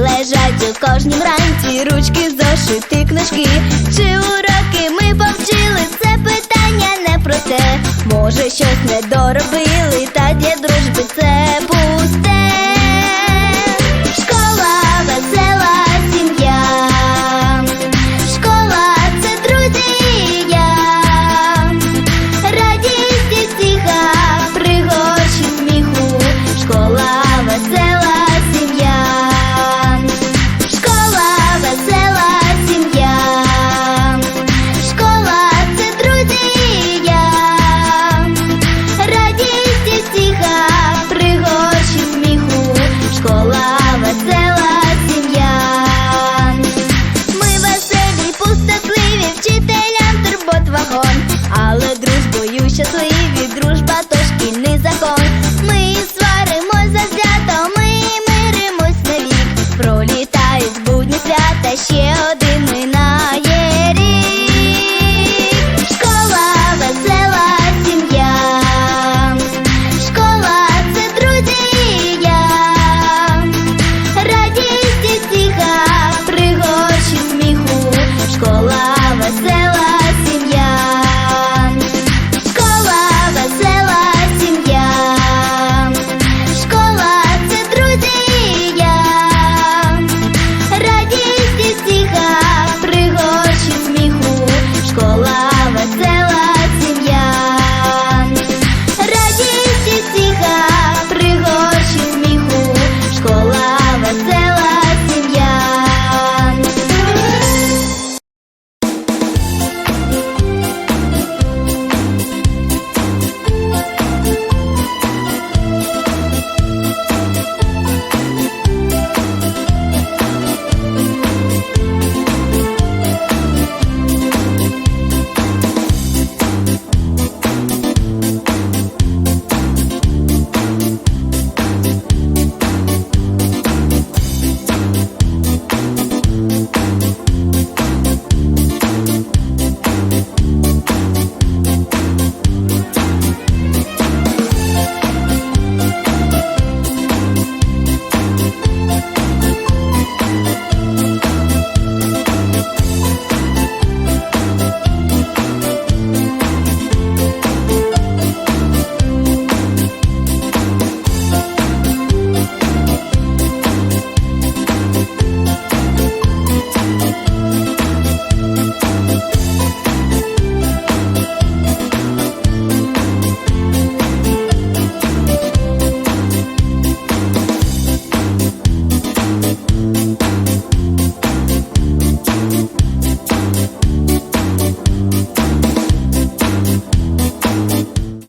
лежать у кожнім ранці ручки, зошити, книжки. Чи